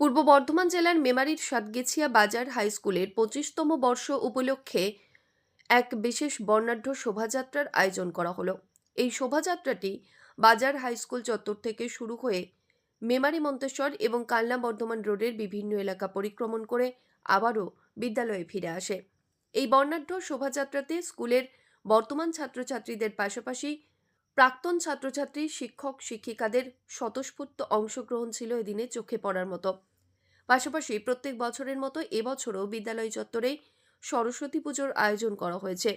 পূর্ব বর্ধমান জেলার মেমারির সাতগেছিয়া বাজার হাই স্কুলের পঁচিশতম বর্ষ উপলক্ষে এক বিশেষ বর্ণাঢ্য শোভাযাত্রার আয়োজন করা হলো। এই শোভাযাত্রাটি বাজার হাই স্কুল চত্বর থেকে শুরু হয়ে মেমারি মন্তেশ্বর এবং কালনা বর্ধমান রোডের বিভিন্ন এলাকা পরিক্রমণ করে আবারও বিদ্যালয়ে ফিরে আসে। এই বর্ণাঢ্য শোভাযাত্রাতে স্কুলের বর্তমান ছাত্রছাত্রীদের পাশাপাশি প্রাক্তন ছাত্রছাত্রী, শিক্ষক, শিক্ষিকাদের স্বতঃস্ফূর্ত অংশগ্রহণ ছিল এদিনে চোখে পড়ার মতো। পাশাপাশি প্রত্যেক বছরের মতো এবছরও বিদ্যালয় চত্বরে সরস্বতী পুজোর আয়োজন করা হয়েছে।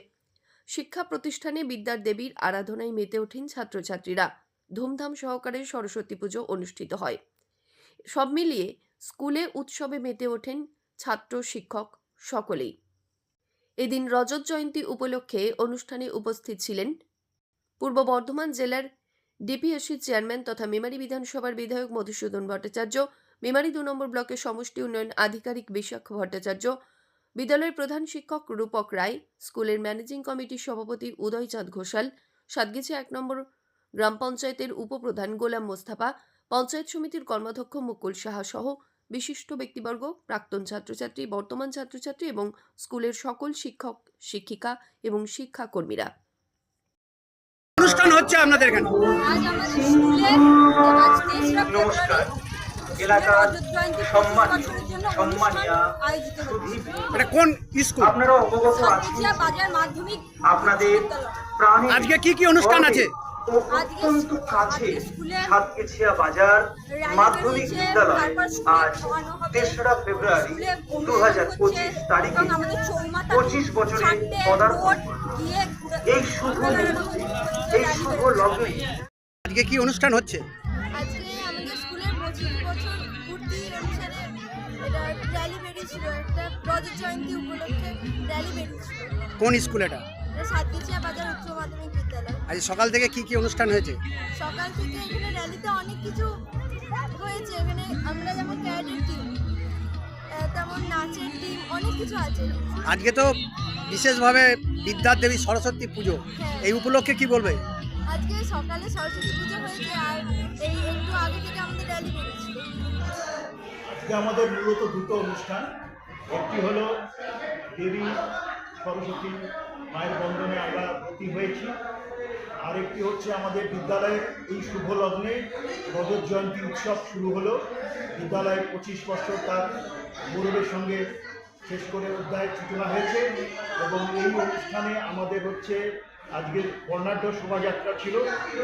শিক্ষা প্রতিষ্ঠানে বিদ্যার দেবীর আরাধনায় মেতে ওঠেন ছাত্রছাত্রীরা। ধুমধাম সহকারে সরস্বতী পুজো অনুষ্ঠিত হয়। সব মিলিয়ে স্কুলে উৎসবে মেতে ওঠেন ছাত্র, শিক্ষক সকলেই। এদিন রজত জয়ন্তী উপলক্ষে অনুষ্ঠানে উপস্থিত ছিলেন পূর্ব বর্ধমান জেলার ডিপিএসসি চেয়ারম্যান তথা মেমারি বিধানসভার বিধায়ক মধুসূদন ভট্টাচার্য, মেমারি দু নম্বর ব্লকের সমষ্টি উন্নয়ন আধিকারিক বিশাখ ভট্টাচার্য, বিদ্যালয়ের প্রধান শিক্ষক রূপক রায়, স্কুলের ম্যানেজিং কমিটির সভাপতি উদয়চাঁদ ঘোষাল, সাতগেছে এক নম্বর গ্রাম পঞ্চায়েতের উপপ্রধান গোলাম মোস্তাফা, পঞ্চায়েত সমিতির কর্মাধ্যক্ষ মুকুল সাহা সহ বিশিষ্ট ব্যক্তিবর্গ, প্রাক্তন ছাত্রছাত্রী, বর্তমান ছাত্রছাত্রী এবং স্কুলের সকল শিক্ষক, শিক্ষিকা এবং শিক্ষাকর্মীরা। হচ্ছে আপনাদের এখানে? নমস্কার। এলাকার সম্মানীয় এটা কোন স্কুল? আপনারা অবগত আছেন। সাতগেছিয়া বাজার মাধ্যমিক আপনাদের আজকে কি কি অনুষ্ঠান আছে? অত্যন্ত কাছে সাতকেছিয়া বাজার মাধ্যমিক বিদ্যালয় আজ তেসরা ফেব্রুয়ারি দু হাজার পঁচিশ তারিখে পঁচিশ বছরে পদার্পণ। এই শুভ এই শুভ লগ্নে আজকে কি অনুষ্ঠান হচ্ছে? আজকে আমাদের স্কুলের পঁচিশ বছর পূর্তি অনুসারে র্যালি বেরিয়েছিল। একটা রজত জয়ন্তী উপলক্ষে র্যালি বেরিয়েছিল। কোন স্কুল এটা? সাতগেছিয়া বাজার উচ্চ মাধ্যমিক বিদ্যালয়। আজ সকাল থেকে কি কি অনুষ্ঠান হয়েছে? সকাল থেকে এখানে র্যালিতে অনেক কিছু হয়েছে। এখানে আমরা যেমন ক্যারেটের টিম তেমন নাচের টিম অনেক কিছু আছে। আজকে তো বিশেষভাবে বিদ্যার দেবী সরস্বতী পুজো। এই উপলক্ষে কি বলবে? আজকে সকালে সরস্বতী পুজো হয়েছে আর এই একটু আগে থেকে আমাদের র্যালি বেরিয়েছিল আজকে আমাদের মূলত দুটো অনুষ্ঠান। একটি হলো দেবী সরস্বতী মায়ের বন্ধনে আমরা ভর্তি হয়েছি। আর একটি হচ্ছে আমাদের বিদ্যালয়ের এই শুভ লগ্নে রজত জয়ন্তী উৎসব শুরু হলো। বিদ্যালয়ের পঁচিশ বছর তার গৌরবের সঙ্গে শেষ করে অধ্যায়ের সূচনা হয়েছে এবং এই অনুষ্ঠানে আমাদের হচ্ছে আজকের বর্ণাঢ্য শোভাযাত্রা ছিল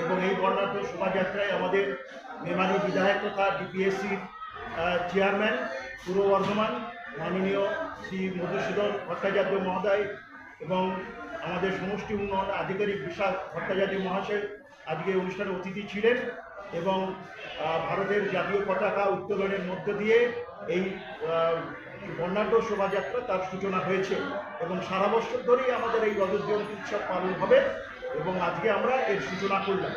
এবং এই বর্ণাঢ্য শোভাযাত্রায় আমাদের মেমারি বিধায়ক তথা ডিপিএসসির চেয়ারম্যান পূর্ব বর্ধমান মাননীয় শ্রী মধুসূদন ভট্টাচার্য মহোদয় এবং আমাদের সমষ্টি উন্নয়ন আধিকারিক বিশাল ভট্টাচার্য মহাশয় আজকে অনুষ্ঠানে অতিথি ছিলেন এবং ভারতের জাতীয় পতাকা উত্তোলনের মধ্য দিয়ে এই বর্ণাঢ্য শোভাযাত্রা তার সূচনা হয়েছে এবং সারা বছর ধরেই আমাদের এই রজত জয়ন্তী উৎসব পালন হবে এবং আজকে আমরা এর সূচনা করলাম।